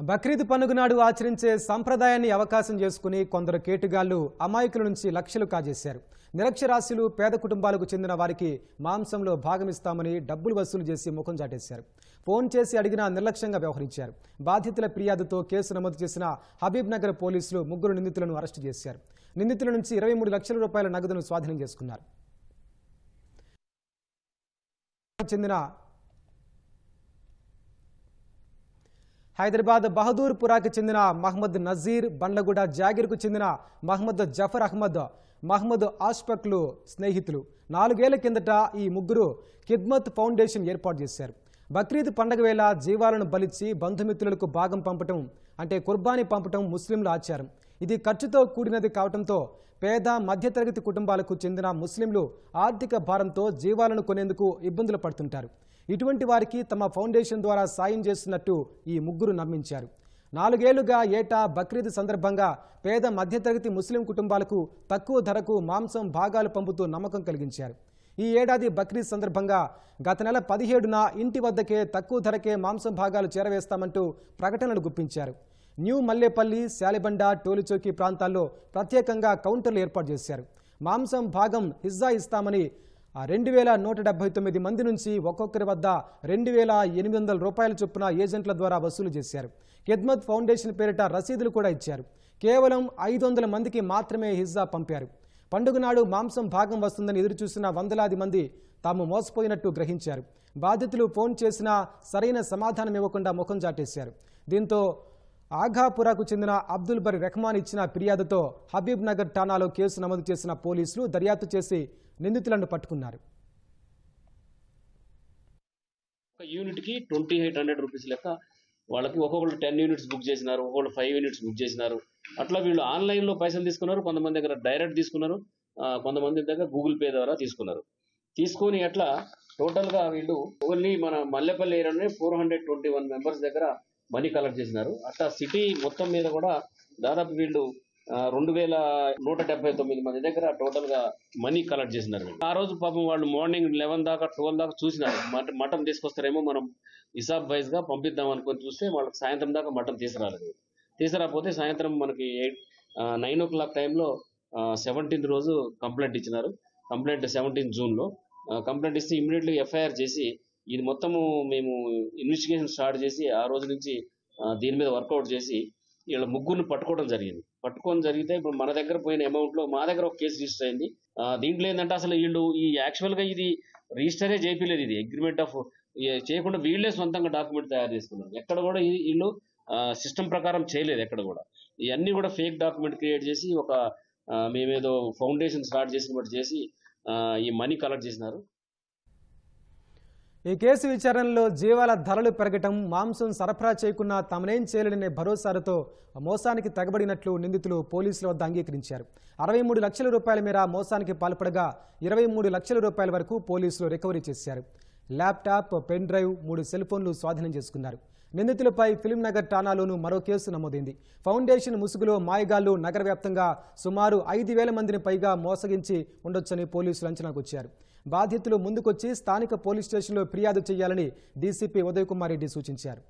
బక్రీద్ పండుగ నాడు ఆచరించే సంప్రదాయాన్ని అవకాశం చేసుకుని కొందరు కేటుగాళ్ళు అమాయకుల నుంచి లక్షలు కాజేశారు. నిరక్షరాస్యులు పేద కుటుంబాలకు చెందిన వారికి మాంసంలో భాగమిస్తామని డబ్బులు వసూలు చేసి ముఖం చాటేశారు. ఫోన్ చేసి అడిగినా నిర్లక్ష్యంగా వ్యవహరించారు. బాధితుల ఫిర్యాదుతో కేసు నమోదు చేసిన హబీబ్ నగర్ పోలీసులు ముగ్గురు నిందితులను అరెస్టు చేశారు. నిందితుల నుంచి ఇరవై మూడు లక్షల రూపాయల నగదును స్వాధీనం చేసుకున్నారు. చెందిన హైదరాబాద్ బహదూర్పురాకి చెందిన మహమ్మద్ నజీర్ బండ్లగూడ జాగీర్కు చెందిన మహమ్మద్ జఫర్ అహ్మద్ మహమ్మద్ ఆష్ఫక్లు స్నేహితులు. నాలుగేళ్ళ కిందట ఈ ముగ్గురు కిద్మత్ ఫౌండేషన్ ఏర్పాటు చేశారు. బక్రీద్ పండగ వేళ జీవాలను బలిచ్చి బంధుమిత్రులకు భాగం పంపటం అంటే కుర్బానీ పంపటం ముస్లింల ఆచారం. ఇది ఖర్చుతో కూడినది కావడంతో పేద మధ్యతరగతి కుటుంబాలకు చెందిన ముస్లింలు ఆర్థిక భారంతో జీవాలను కొనేందుకు ఇబ్బందులు పడుతుంటారు. ఇటువంటి వారికి తమ ఫౌండేషన్ ద్వారా సాయం చేస్తున్నట్టు ఈ ముగ్గురు నమ్మించారు. నాలుగేళ్ళుగా ఏటా బక్రీద్ సందర్భంగా పేద మధ్యతరగతి ముస్లిం కుటుంబాలకు తక్కువ ధరకు మాంసం భాగాలు పంపుతూ నమ్మకం కలిగించారు. ఈ ఏడాది బక్రీద్ సందర్భంగా గత నెల పదిహేడున ఇంటి వద్దకే తక్కువ ధరకే మాంసం భాగాలు చేరవేస్తామంటూ ప్రకటనలు గుప్పించారు. న్యూ మల్లేపల్లి శాలిబండ టోలిచౌకి ప్రాంతాల్లో ప్రత్యేకంగా కౌంటర్లు ఏర్పాటు చేశారు. మాంసం భాగం హిజ్జా ఇస్తామని ఆ రెండు వేల నూట డెబ్బై తొమ్మిది మంది నుంచి ఒక్కొక్కరి వద్ద రెండు వేల ఎనిమిది వందల రూపాయల చొప్పున ఏజెంట్ల ద్వారా వసూలు చేశారు. కిద్మత్ ఫౌండేషన్ పేరిట రసీదులు కూడా ఇచ్చారు. కేవలం ఐదు వందల మందికి మాత్రమే హిజ్జా పంపారు. పండుగ నాడు మాంసం భాగం వస్తుందని ఎదురుచూసిన వందలాది మంది తాము మోసపోయినట్టు గ్రహించారు. బాధితులు ఫోన్ చేసినా సరైన సమాధానం ఇవ్వకుండా ముఖం చాటేశారు. దీంతో ఆఘాపురాకు చెందిన అబ్దుల్ బరి రెహమాన్ ఇచ్చిన ఫిర్యాదుతో హబీబ్ నగర్ ఠాణాలో కేసు నమోదు చేసిన పోలీసులు దర్యాప్తు చేసి నిందితులను పట్టుకున్నారు. ఒక యూనిట్కి ట్వంటీ ఎయిట్ హండ్రెడ్ రూపీస్ లెక్క వాళ్ళకి ఒక్కొక్కరు టెన్ యూనిట్స్ బుక్ చేసినారు ఒక్కొక్కరు ఫైవ్ యూనిట్స్ బుక్ చేసినారు. అట్లా వీళ్ళు ఆన్లైన్లో పైసలు తీసుకున్నారు కొంతమంది దగ్గర డైరెక్ట్ తీసుకున్నారు కొంతమంది దగ్గర గూగుల్ పే ద్వారా తీసుకున్నారు. తీసుకొని అట్లా టోటల్గా వీళ్ళు ఓన్లీ మన మల్లెపల్లి ఏరియాలోనే four hundred twenty one members దగ్గర మనీ కలెక్ట్ చేసినారు. అట్లా సిటీ మొత్తం మీద కూడా దాదాపు వీళ్ళు రెండు వేల నూట డెబ్బై తొమ్మిది మంది దగ్గర టోటల్గా మనీ కలెక్ట్ చేసినారు ఆ రోజు పాపం వాళ్ళు మార్నింగ్ లెవెన్ దాకా ట్వెల్వ్ దాకా చూసినారు. మట- మటన్ తీసుకొస్తారేమో మనం హిసాబ్ వైజ్గా పంపిద్దాం అనుకుని చూస్తే వాళ్ళకి సాయంత్రం దాకా మటన్ తీసుకురాలేదు తీసుకురాకపోతే సాయంత్రం మనకి ఎయిట్ నైన్ ఓ క్లాక్ టైంలో సెవెంటీన్త్ రోజు కంప్లైంట్ ఇచ్చినారు. కంప్లైంట్ సెవెంటీన్త్ జూన్లో కంప్లైంట్ ఇస్తే ఇమీడియట్లీ ఎఫ్ఐఆర్ చేసి ఇది మొత్తము మేము ఇన్వెస్టిగేషన్ స్టార్ట్ చేసి ఆ రోజు నుంచి దీని మీద వర్కౌట్ చేసి వీళ్ళ ముగ్గురిని పట్టుకోవడం జరిగింది. పట్టుకోవడం జరిగితే ఇప్పుడు మన దగ్గర పోయిన అమౌంట్లో మా దగ్గర ఒక కేసు రిజిస్టర్ అయింది. దీంట్లో ఏంటంటే అసలు వీళ్ళు ఈ యాక్చువల్గా ఇది రిజిస్టరే చేయలేదు ఇది. అగ్రిమెంట్ ఆఫ్ చేయకుండా వీళ్ళే సొంతంగా డాక్యుమెంట్ తయారు చేసుకున్నారు. ఎక్కడ కూడా వీళ్ళు సిస్టమ్ ప్రకారం చేయలేదు ఎక్కడ కూడా. ఇవన్నీ కూడా ఫేక్ డాక్యుమెంట్ క్రియేట్ చేసి ఒక మేమేదో ఫౌండేషన్ స్టార్ట్ చేసినట్టు చేసి ఈ మనీ కలెక్ట్ చేసినారు. ఈ కేసు విచారణలో జీవాల ధరలు పెరగటం మాంసం సరఫరా చేయకున్నా తమనేం చేయలేదనే భరోసాలతో మోసానికి తెగబడినట్లు నిందితులు పోలీసుల వద్ద అంగీకరించారు. అరవై మూడు లక్షల రూపాయల మేర మోసానికి పాల్పడగా ఇరవై మూడు లక్షల రూపాయల వరకు పోలీసులు రికవరీ చేశారు. ల్యాప్టాప్ పెన్ డ్రైవ్ మూడు సెల్ ఫోన్లు స్వాధీనం చేసుకున్నారు. నిందితులపై ఫిలిం నగర్ ఠాణాలోనూ మరో కేసు నమోదైంది. ఫౌండేషన్ ముసుగులో మాయగాళ్ళు నగర వ్యాప్తంగా సుమారు ఐదు వేల మందిని పైగా మోసగించి ఉండొచ్చని పోలీసులు అంచనాకు వచ్చారు. బాధితులు ముందుకొచ్చి స్థానిక పోలీస్ స్టేషన్లో ఫిర్యాదు చేయాలని డీసీపీ ఉదయ్ కుమార్ రెడ్డి సూచించారు.